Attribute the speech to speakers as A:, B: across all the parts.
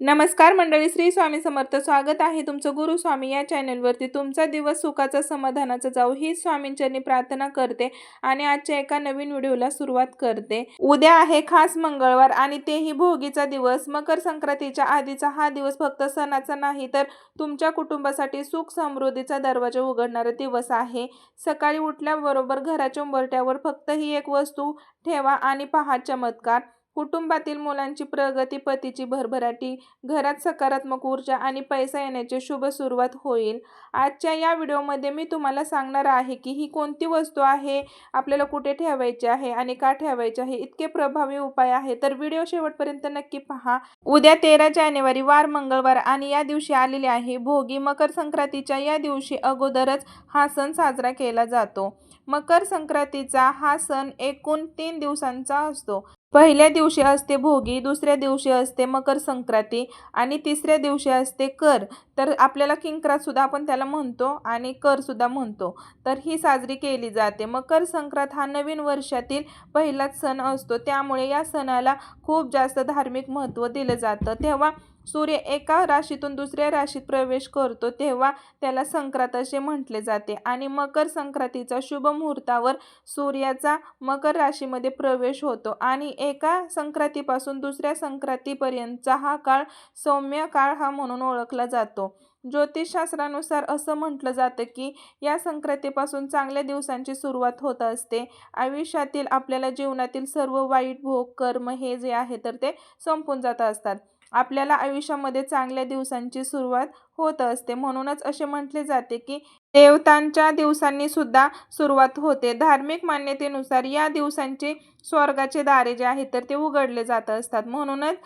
A: नमस्कार मंडळी श्री स्वामी समर्थ स्वागत आहे तुमचं गुरु स्वामी या चॅनलवरती. तुमचा दिवस सुखाचा समाधानाचा जाऊ ही स्वामींचरणी प्रार्थना करते आणि आजच्या एका नवीन व्हिडिओला सुरुवात करते. उद्या आहे खास मंगळवार आणि तेही भोगीचा दिवस. मकर संक्रांतीच्या आधीचा हा दिवस फक्त सणाचा नाही तर तुमच्या कुटुंबासाठी सुख समृद्धीचा दरवाजा उघडणारा दिवस आहे. सकाळी उठल्याबरोबर घराच्या उंबरट्यावर फक्त ही एक वस्तू ठेवा आणि पहा चमत्कार! कुटुंबातील मुलांची प्रगती पतीची भरभराटी घरात सकारात्मक ऊर्जा आणि पैसा येण्याची शुभ सुरुवात होईल. आजच्या या व्हिडिओमध्ये मी तुम्हाला सांगणार आहे की ही कोणती वस्तू आहे आपल्याला कुठे ठेवायची आहे आणि का ठेवायची आहे इतके प्रभावी उपाय आहे तर व्हिडिओ शेवटपर्यंत नक्की पहा. उद्या तेरा जानेवारी वार मंगळवार आणि या दिवशी आलेले आहे भोगी मकर संक्रांतीच्या या दिवशी अगोदरच हा सण साजरा केला जातो. मकर संक्रांतीचा हा सण एकूण तीन दिवसांचा असतो. पहिल्या दिवशी असते भोगी दुसऱ्या दिवशी असते मकर संक्रांती आणि तिसऱ्या दिवशी असते कर. तर आपल्याला किंक्रातसुद्धा आपण त्याला म्हणतो आणि करसुद्धा म्हणतो. तर ही साजरी केली जाते. मकर संक्रांत हा नवीन वर्षातील पहिलाच सण असतो. त्यामुळे या सणाला खूप जास्त धार्मिक महत्त्व दिलं जातं. तेव्हा सूर्य एका राशीतून दुसऱ्या राशीत प्रवेश करतो तेव्हा त्याला संक्रांत असे म्हटले जाते. आणि मकर संक्रांतीचा शुभ मुहूर्तावर सूर्याचा मकर राशीमध्ये प्रवेश होतो. आणि एका संक्रांतीपासून दुसऱ्या संक्रांतीपर्यंतचा हा काळ सौम्य काळ हा म्हणून ओळखला जातो. ज्योतिषशास्त्रानुसार असं म्हटलं जातं की या संक्रांतीपासून चांगल्या दिवसांची सुरुवात होत असते. आयुष्यातील आपल्याला जीवनातील सर्व वाईट भोग कर्म हे जे आहे तर ते संपून जात असतात. आपल्याला आयुष्यामध्ये चांगल्या दिवसांची सुरुवात होत असते. म्हणूनच असे म्हटले जाते की देवतांच्या दिवसांनी सुद्धा सुरुवात होते. धार्मिक मान्यतेनुसार या दिवसांचे स्वर्गाचे दारे जे आहेत तर ते उघडले जात असतात. म्हणूनच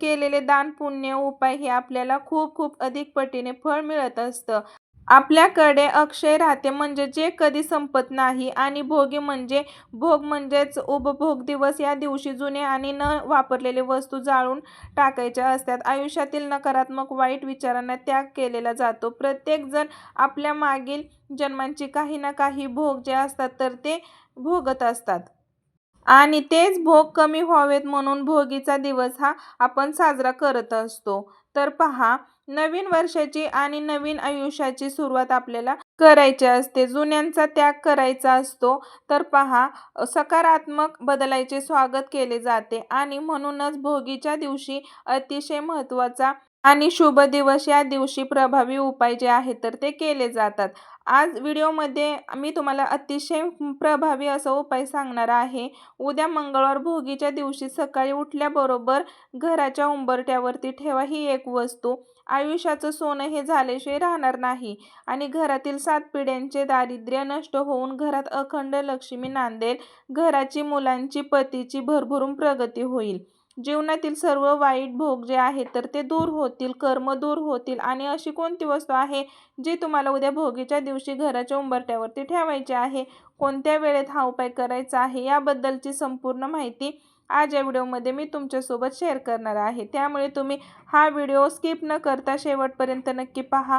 A: केलेले दान पुण्य उपाय हे आपल्याला खूप खूप अधिक पटीने फळ मिळत असतं. आपल्याकडे अक्षय राहते म्हणजे जे कधी संपत नाही आणि भोगी म्हणजे भोग म्हणजेच उपभोग दिवस या दिवशी जुने आणि न वापरलेले वस्तू जाळून टाकायच्या असतात. आयुष्यातील नकारात्मक वाईट विचारांना त्याग केलेला जातो. प्रत्येकजण आपल्या मागील जन्मांची काही ना काही भोग जे असतात तर ते भोगत असतात. आणि तेच भोग कमी व्हावेत म्हणून भोगीचा दिवस हा आपण साजरा करत असतो. तर पहा नवीन वर्षाची आणि नवीन आयुष्याची सुरुवात आपल्याला करायची असते. जुन्यांचा त्याग करायचा असतो. तर पहा सकारात्मक बदलायचे स्वागत केले जाते आणि म्हणूनच भोगीच्या दिवशी अतिशय महत्त्वाचा आणि शुभ दिवस या दिवशी प्रभावी उपाय जे आहेत तर ते केले जातात. आज व्हिडिओमध्ये मी तुम्हाला अतिशय प्रभावी असा उपाय सांगणार आहे. उद्या मंगळवार भोगीच्या दिवशी सकाळी उठल्याबरोबर घराच्या उंबरट्यावरती ठेवा ही एक वस्तू. आयुष्याचं सोनं हे झाल्याशिवाय राहणार नाही आणि घरातील सात पिढ्यांचे दारिद्र्य नष्ट होऊन घरात अखंड लक्ष्मी नांदेल घराची मुलांची पतीची भरभरून प्रगती होईल. जीवनातील सर्व वाईट भोग जे आहेत तर ते दूर होतील कर्म दूर होतील. आणि अशी कोणती वस्तू आहे जी तुम्हाला उद्या भोगीच्या दिवशी घराच्या उंबरट्यावरती ठेवायची आहे? कोणत्या वेळेत हा उपाय करायचा आहे? याबद्दलची संपूर्ण माहिती आज या व्हिडिओमध्ये मी तुमच्यासोबत शेअर करणार आहे. त्यामुळे तुम्ही हा व्हिडिओ स्किप न करता शेवटपर्यंत नक्की पहा.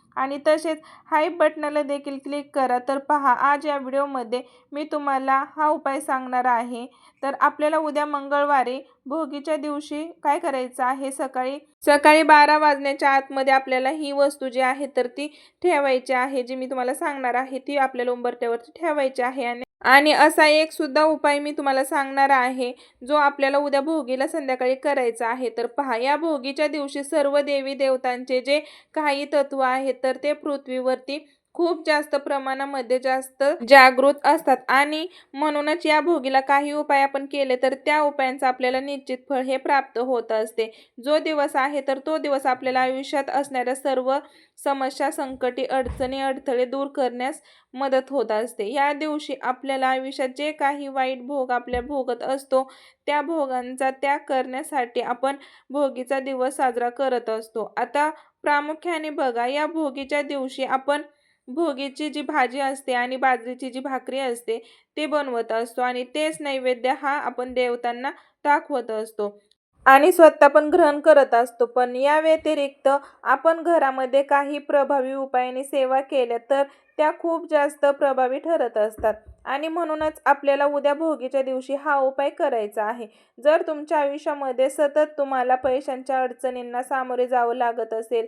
A: आणि तसेच हाय बटनाला देखील क्लिक करा. तर पहा आज या व्हिडिओमध्ये मी तुम्हाला हा उपाय सांगणार आहे. तर आपल्याला उद्या मंगळवारी भोगीच्या दिवशी काय करायचं आहे? सकाळी सकाळी बारा वाजण्याच्या आतमध्ये आपल्याला ही वस्तू जी आहे तर ती ठेवायची आहे जी मी तुम्हाला सांगणार आहे ती आपल्याला उंबरट्यावरती ठेवायची आहे आणि आणि असा एक सुद्धा उपाय मी तुम्हाला सांगणार आहे जो आपल्याला उद्या भोगीला संध्याकाळी करायचा आहे. तर पहा या भोगीच्या दिवशी सर्व देवी देवतांचे जे काही तत्व आहेत तर ते पृथ्वीवरती खूप जास्त प्रमाणामध्ये जास्त जागृत असतात. आणि म्हणूनच या भोगीला काही उपाय आपण केले तर त्या उपायांचं आपल्याला निश्चित फळ हे प्राप्त होत असते. जो दिवस आहे तर तो दिवस आपल्याला आयुष्यात असणाऱ्या सर्व समस्या संकटी अडचणी अडथळे दूर करण्यास मदत होत असते. या दिवशी आपल्याला आयुष्यात जे काही वाईट भोग आपल्या भोगत असतो त्या भोगांचा त्याग करण्यासाठी आपण भोगीचा दिवस साजरा करत असतो. आता प्रामुख्याने बघा या भोगीच्या दिवशी आपण भोगीची जी भाजी असते आणि बाजरीची जी भाकरी असते ते बनवत असतो आणि तेच नैवेद्य हा आपण देवतांना दाखवत असतो. आणि स्वतः पण ग्रहण करत असतो. पण या व्यतिरिक्त आपण घरामध्ये काही प्रभावी उपायाने सेवा केल्या तर त्या खूप जास्त प्रभावी ठरत असतात. आणि म्हणूनच आपल्याला उद्या भोगीच्या दिवशी हा उपाय करायचा आहे. जर तुमच्या आयुष्यामध्ये सतत तुम्हाला पैशांच्या अडचणींना सामोरे जावं लागत असेल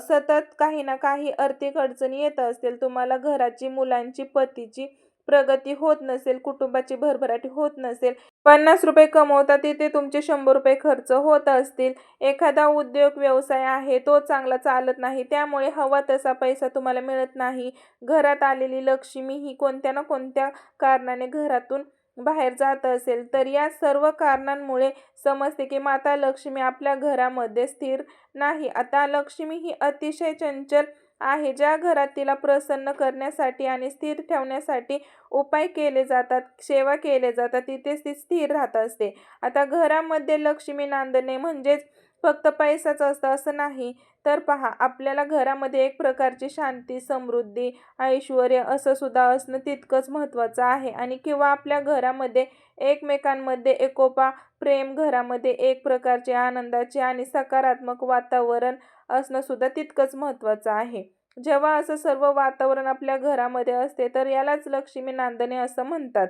A: सतत काही ना काही आर्थिक अडचणी येत असतील तुम्हाला घराची मुलांची पतीची प्रगती होत नसेल कुटुंबाची भरभराटी होत नसेल पन्नास रुपये कमवता तिथे तुमचे शंभर रुपये खर्च होत असतील. एखादा उद्योग व्यवसाय आहे तो चांगला चालत नाही त्यामुळे हवा तसा पैसा तुम्हाला मिळत नाही. घरात आलेली लक्ष्मी ही कोणत्या ना कोणत्या कारणाने घरातून बाहेर जात असेल तर या सर्व कारणांमुळे समजते की माता लक्ष्मी आपल्या घरामध्ये स्थिर नाही. आता लक्ष्मी ही अतिशय चंचल आहे ज्या घरात तिला प्रसन्न करण्यासाठी आणि स्थिर ठेवण्यासाठी उपाय केले जातात सेवा केले जातात तिथेच ती स्थिर राहत असते. आता घरामध्ये लक्ष्मी नांदणे म्हणजेच फक्त पैसाच असतं असं नाही. तर पहा आपल्याला घरामध्ये एक प्रकारची शांती समृद्धी ऐश्वर असं सुद्धा असणं तितकंच महत्त्वाचं आहे. आणि किंवा आपल्या घरामध्ये एकमेकांमध्ये एकोपा प्रेम घरामध्ये एक प्रकारचे आनंदाचे आणि सकारात्मक वातावरण असणं सुद्धा तितकंच महत्त्वाचं आहे. जेव्हा असं सर्व वातावरण आपल्या घरामध्ये असते तर यालाच लक्ष्मी नांदणे असं म्हणतात.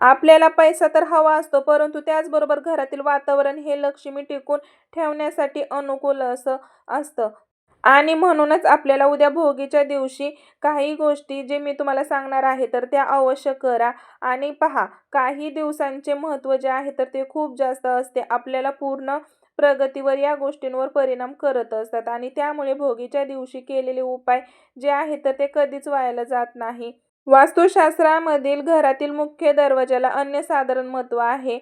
A: आपल्याला पैसा तर हवा असतो परंतु त्याचबरोबर घरातील वातावरण हे लक्ष्मी टिकून ठेवण्यासाठी अनुकूल असं असतं. आणि म्हणूनच आपल्याला उद्या भोगीच्या दिवशी काही गोष्टी जे मी तुम्हाला सांगणार आहे तर त्या अवश्य करा. आणि पहा काही दिवसांचे महत्त्व जे आहे तर ते खूप जास्त असते. आपल्याला पूर्ण प्रगतीवर या गोष्टींवर परिणाम करत असतात. आणि त्यामुळे भोगीच्या दिवशी केलेले उपाय जे आहेत तर ते कधीच वायाला जात नाही. वास्तुशास्त्रामधील घरातील मुख्य दरवाजाला अन्य साधारण महत्त्व आहे.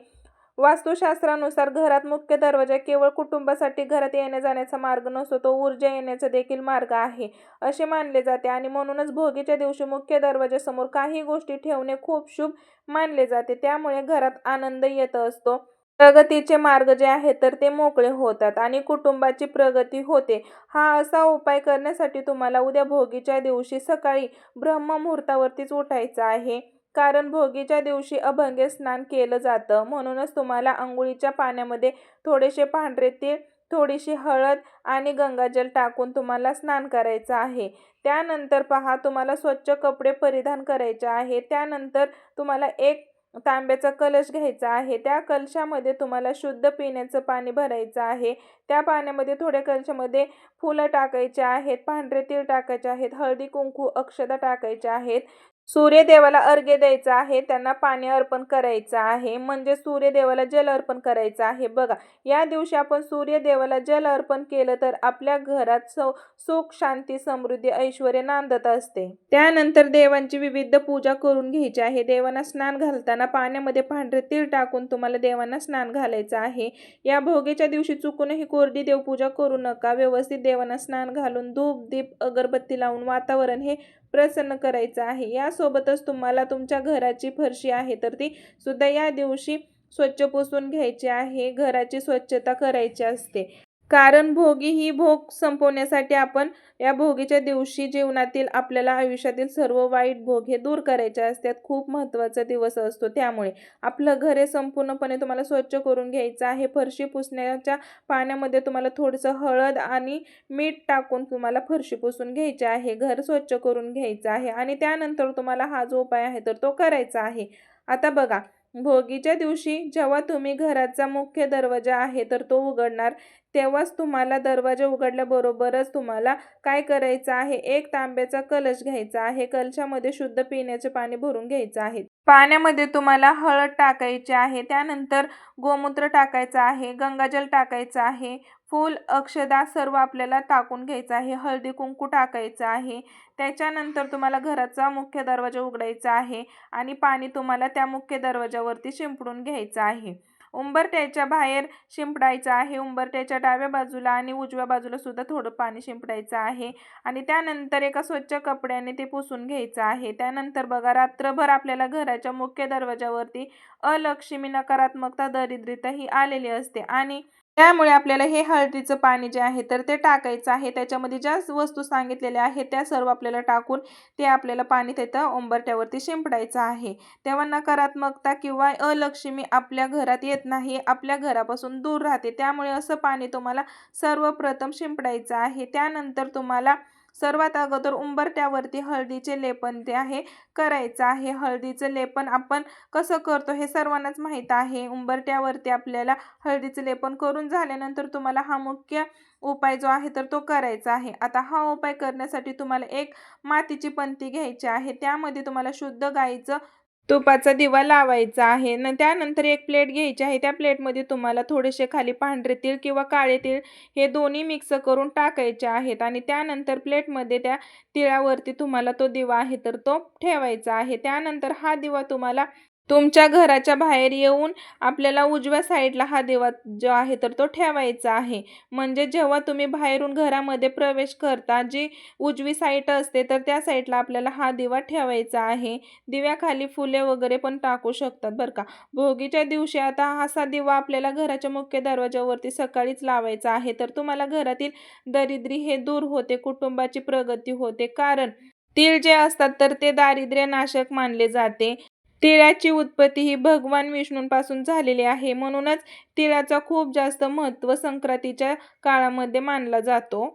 A: वास्तुशास्त्रानुसार घरात मुख्य दरवाजा केवळ कुटुंबासाठी घरात येण्या जाण्याचा मार्ग नसतो तो ऊर्जा येण्याचा देखील मार्ग आहे असे मानले जाते. आणि म्हणूनच भोगीच्या दिवशी मुख्य दरवाजासमोर काही गोष्टी ठेवणे खूप शुभ मानले जाते. त्यामुळे घरात आनंद येत असतो. प्रगतीचे मार्ग जे आहेत तर ते मोकळे होतात आणि कुटुंबाची प्रगती होते. हा असा उपाय करण्यासाठी तुम्हाला उद्या भोगीच्या दिवशी सकाळी ब्रह्ममुहूर्तावरतीच उठायचं आहे. कारण भोगीच्या दिवशी अभंगे स्नान केलं जातं. म्हणूनच तुम्हाला आंघोळीच्या पाण्यामध्ये थोडेसे पांढरे तीळ थोडीशी हळद आणि गंगाजल टाकून तुम्हाला स्नान करायचं आहे. त्यानंतर पहा तुम्हाला स्वच्छ कपडे परिधान करायचे आहे. त्यानंतर तुम्हाला एक तांब्याचा कलश घ्यायचा आहे. त्या कलशामध्ये तुम्हाला शुद्ध पिण्याचं पाणी भरायचं आहे. त्या पाण्यामध्ये थोड्या कलशामध्ये फुलं टाकायचे आहेत पांढरे तीळ टाकायचे आहेत हळदी कुंकू अक्षता टाकायच्या आहेत. सूर्यदेवाला अर्घ्य द्यायचं आहे त्यांना पाणी अर्पण करायचं आहे म्हणजे सूर्यदेवाला जल अर्पण करायचं आहे. बघा या दिवशी आपण सूर्यदेवाला जल अर्पण केलं तर आपल्या घरात सौ सुख शांती समृद्धी ऐश्वर नांदत असते. त्यानंतर देवांची विविध पूजा करून घ्यायची आहे. देवांना स्नान घालताना पाण्यामध्ये पांढरे तीळ टाकून तुम्हाला देवांना स्नान घालायचं आहे. या भोगेच्या दिवशी चुकूनही कोरडी देवपूजा करू नका. व्यवस्थित देवांना स्नान घालून धूप दीप अगरबत्ती लावून वातावरण हे प्रसन्न करायचं आहे. यासोबतच तुम्हाला तुमच्या घराची फरशी आहे तर ती सुद्धा या दिवशी स्वच्छ पुसून घ्यायची आहे. घराची स्वच्छता करायची असते. कारण भोगी ही भोग संपवण्यासाठी आपण या भोगीच्या दिवशी जीवनातील आपल्याला आयुष्यातील सर्व वाईट भोग हे दूर करायचे असतात. खूप महत्त्वाचा दिवस असतो त्यामुळे. आपलं घर हे संपूर्णपणे तुम्हाला स्वच्छ करून घ्यायचं आहे. फरशी पुसण्याच्या पाण्यामध्ये तुम्हाला थोडंसं हळद आणि मीठ टाकून तुम्हाला फरशी पुसून घ्यायची आहे. घर स्वच्छ करून घ्यायचं आहे आणि त्यानंतर तुम्हाला हा जो उपाय आहे तर तो करायचा आहे. आता बघा भोगीच्या दिवशी जेव्हा तुम्ही घराचा मुख्य दरवाजा आहे तर तो उघडणार तेव्हाच तुम्हाला दरवाजा उघडल्याबरोबरच तुम्हाला काय करायचं आहे? एक तांब्याचा कलश घ्यायचा आहे. कलशामध्ये शुद्ध पिण्याचे पाणी भरून घ्यायचं आहे. पाण्यामध्ये तुम्हाला हळद टाकायची आहे. त्यानंतर गोमूत्र टाकायचं आहे. गंगाजल टाकायचं आहे. फूल अक्षदा सर्व आपल्याला टाकून घ्यायचं आहे. हळदी कुंकू टाकायचं आहे. त्याच्यानंतर तुम्हाला घराचा मुख्य दरवाजा उघडायचा आहे. आणि पाणी तुम्हाला त्या मुख्य दरवाजावरती शिंपडून घ्यायचं आहे. उंबरट्याच्या बाहेर शिंपडायचं आहे. उंबरट्याच्या डाव्या बाजूला आणि उजव्या बाजूला सुद्धा थोडं पाणी शिंपडायचं आहे. आणि त्यानंतर एका स्वच्छ कपड्याने ते पुसून घ्यायचं आहे. त्यानंतर बघा रात्रभर आपल्याला घराच्या मुख्य दरवाजावरती अलक्ष्मी नकारात्मकता दरिद्रता ही आलेली असते. आणि त्यामुळे आपल्याला हे हळदीचं पाणी जे आहे तर ते टाकायचं आहे. त्याच्यामध्ये ज्या वस्तू सांगितलेल्या आहेत त्या सर्व आपल्याला टाकून ते आपल्याला पाणी तिथं उंबरट्यावरती शिंपडायचं आहे. तेव्हा नकारात्मकता किंवा अलक्ष्मी आपल्या घरात येत नाही आपल्या घरापासून दूर राहते. त्यामुळे असं पाणी तुम्हाला सर्वप्रथम शिंपडायचं आहे. त्यानंतर तुम्हाला सर्वात अगोदर उंबरट्यावरती हळदीचे लेपन ते आहे करायचं आहे. हळदीचं लेपन आपण कसं करतो हे सर्वांनाच माहीत आहे. उंबरट्यावरती आपल्याला हळदीचं लेपन करून झाल्यानंतर तुम्हाला हा मुख्य उपाय जो आहे तर तो करायचा आहे. आता हा उपाय करण्यासाठी तुम्हाला एक मातीची पंती घ्यायची आहे. त्यामध्ये तुम्हाला शुद्ध गाईचं तुपाचा दिवा लावायचा आहे. न त्यानंतर एक प्लेट घ्यायची आहे. त्या प्लेटमध्ये तुम्हाला थोडेसे खाली पांढरे तीळ किंवा काळे तीळ हे दोन्ही मिक्स करून टाकायचे आहेत आणि त्यानंतर प्लेटमध्ये त्या तिळावरती तुम्हाला तो दिवा आहे तर तो ठेवायचा आहे. त्यानंतर हा दिवा तुम्हाला तुमच्या घराच्या बाहेर येऊन आपल्याला उजव्या साईडला हा दिवा जो आहे तर तो ठेवायचा आहे. म्हणजे जेव्हा तुम्ही बाहेरून घरामध्ये प्रवेश करता जी उजवी साईट असते तर त्या साईडला आपल्याला हा दिवा ठेवायचा आहे. दिव्याखाली फुले वगैरे पण टाकू शकतात बरं का. भोगीच्या दिवशी आता असा दिवा आपल्याला घराच्या मुख्य दरवाजावरती सकाळीच लावायचा आहे. तर तुम्हाला घरातील दरिद्री हे दूर होते कुटुंबाची प्रगती होते. कारण तिळ जे असतात तर ते दारिद्र्य नाशक मानले जाते. तिळाची उत्पत्ती ही भगवान विष्णूंपासून झालेली आहे. म्हणूनच तिळाचा खूप जास्त महत्त्व संक्रांतीच्या काळामध्ये मानला जातो.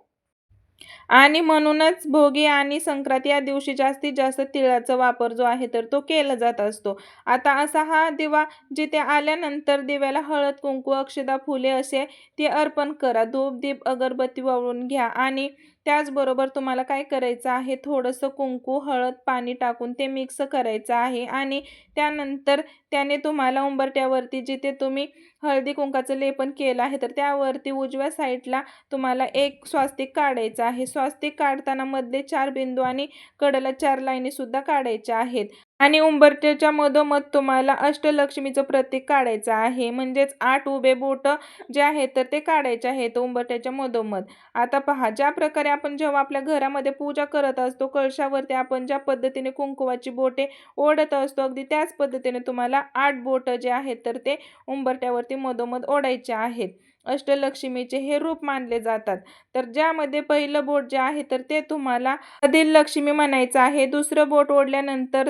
A: आणि म्हणूनच भोगी आणि संक्रांती या दिवशी जास्तीत जास्त तिळाचा वापर जो आहे तर तो केला जात असतो. आता असा हा दिवा जिथे आल्यानंतर दिव्याला हळद कुंकू अक्षदा फुले असे ते अर्पण करा. धूप दीप अगरबत्ती वाळून घ्या. आणि त्याचबरोबर तुम्हाला काय करायचं आहे थोडंसं कुंकू हळद पाणी टाकून ते मिक्स करायचं आहे. आणि त्यानंतर त्याने तुम्हाला उंबरट्यावरती जिथे तुम्ही हळदी कुंकाचं लेपन केलं आहे तर त्यावरती उजव्या साईडला तुम्हाला एक स्वास्तिक काढायचं आहे. स्वास्तिक काढताना मध्ये चार बिंदू आणि कडला चार लाईनीसुद्धा काढायच्या आहेत. आणि उंबरट्याच्या मधोमध तुम्हाला अष्टलक्ष्मीचं प्रतीक काढायचं आहे. म्हणजेच आठ उभे बोट जे आहेत तर ते काढायचे आहेत उंबरट्याच्या मधोमध. आता पहा ज्या प्रकारे आपण जेव्हा आपल्या घरामध्ये पूजा करत असतो कळशावरती आपण ज्या पद्धतीने कुंकुवाची बोटे ओढत असतो अगदी त्याच पद्धतीने तुम्हाला आठ बोट जे आहेत तर ते उंबरट्यावरती मधोमध ओढायचे आहेत. अष्टलक्ष्मीचे हे रूप मानले जातात. तर ज्यामध्ये पहिलं बोट जे आहे तर ते तुम्हाला अधिल लक्ष्मी म्हणायचं आहे. दुसरं बोट ओढल्यानंतर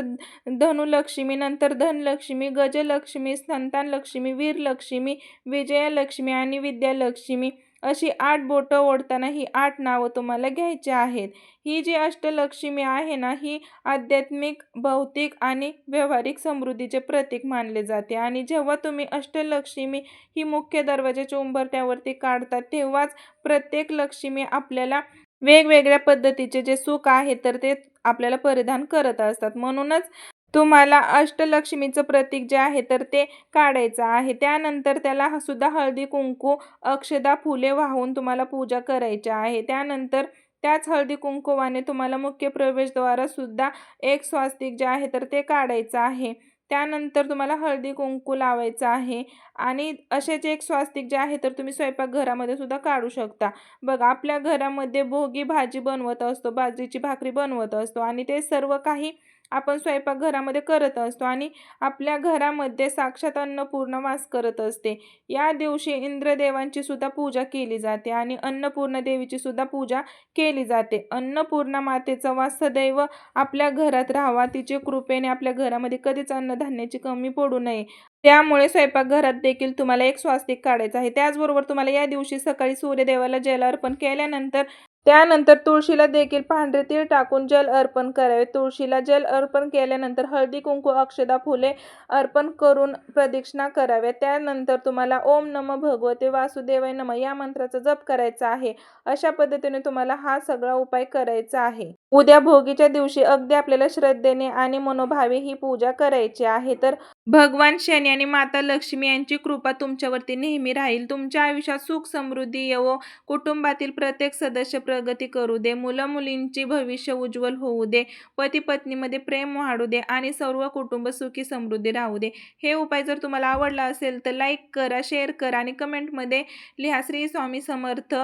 A: धनुलक्ष्मी नंतर धनलक्ष्मी गजलक्ष्मी संतानलक्ष्मी वीरलक्ष्मी विजयालक्ष्मी आणि विद्यालक्ष्मी. अशी आठ बोटं ओढताना ही आठ नावं तुम्हाला घ्यायची आहेत. ही जी अष्टलक्ष्मी आहे ना ही आध्यात्मिक भौतिक आणि व्यावहारिक समृद्धीचे प्रतीक मानले जाते. आणि जेव्हा तुम्ही अष्टलक्ष्मी ही मुख्य दरवाजाच्या उंबरट्यावरती काढतात तेव्हाच प्रत्येक लक्ष्मी आपल्याला वेगवेगळ्या पद्धतीचे जे सुख आहे तर ते आपल्याला परिधान करत असतात. म्हणूनच तुम्हाला अष्टलक्ष्मीचं प्रतीक जे आहे तर ते काढायचं आहे. त्यानंतर त्याला सुद्धा हळदी कुंकू अक्षदा फुले वाहून तुम्हाला पूजा करायची आहे. त्यानंतर त्याच हळदी कुंकुवाने तुम्हाला मुख्य प्रवेशद्वारासुद्धा एक स्वास्तिक जे आहे तर ते काढायचं आहे. त्यानंतर तुम्हाला हळदी कुंकू लावायचं आहे. आणि असेच एक स्वास्तिक जे आहे तर तुम्ही स्वयंपाकघरामध्ये सुद्धा काढू शकता. बघा आपल्या घरामध्ये भोगी भाजी बनवत असतो बाजरीची भाकरी बनवत असतो आणि ते सर्व काही आपण स्वयंपाकघरामध्ये करत असतो आणि आपल्या घरामध्ये साक्षात अन्नपूर्णा वास करत असते. या दिवशी इंद्रदेवांची सुद्धा पूजा केली जाते आणि अन्नपूर्णा देवीची सुद्धा पूजा केली जाते. अन्नपूर्णा मातेचा वास सदैव आपल्या घरात राहावा तिचे कृपेने आपल्या घरामध्ये कधीच अन्नधान्याची कमी पडू नये. त्यामुळे स्वयंपाकघरात देखील तुम्हाला एक स्वास्तिक काढायचं आहे. त्याचबरोबर तुम्हाला या दिवशी सकाळी सूर्यदेवाला जल अर्पण केल्यानंतर त्यानंतर तुळशीला देखील पांढरे तीळ टाकून जल अर्पण करावे. तुळशीला जल अर्पण केल्यानंतर हळदी कुंकू अक्षदा फुले अर्पण करून प्रदक्षिणा कराव्या त्यानंतर तुम्हाला ओम नम भगवते वासुदेवाय नम या मंत्राचा जप करायचा आहे. अशा पद्धतीने तुम्हाला हा सगळा उपाय करायचा आहे. उद्या भोगीच्या दिवशी अगदी आपल्याला श्रद्धेने आणि मनोभावे ही पूजा करायची आहे. तर भगवान शनी आणि माता लक्ष्मी यांची कृपा तुमच्यावरती नेहमी राहील. तुमच्या आयुष्यात सुख समृद्धी येवो कुटुंबातील प्रत्येक सदस्य प्रगती करू दे. मुलं मुलींची भविष्य उज्ज्वल होऊ दे. पती पत्नीमध्ये प्रेम वाढू दे आणि सर्व कुटुंब सुखी समृद्धी राहू दे. हे उपाय जर तुम्हाला आवडला असेल तर लाईक करा शेअर करा आणि कमेंटमध्ये लिहा श्री स्वामी समर्थ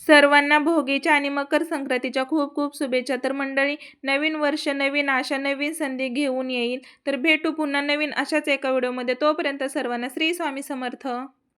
A: सर्वांना भोगीच्या आणि मकर संक्रांतीच्या खूप खूप शुभेच्छा. तर मंडळी नवीन वर्ष नवीन आशा नवीन संधी घेऊन येईल. तर भेटू पुन्हा नवीन अशाच एका व्हिडिओमध्ये. तोपर्यंत सर्वांना श्री स्वामी समर्थ.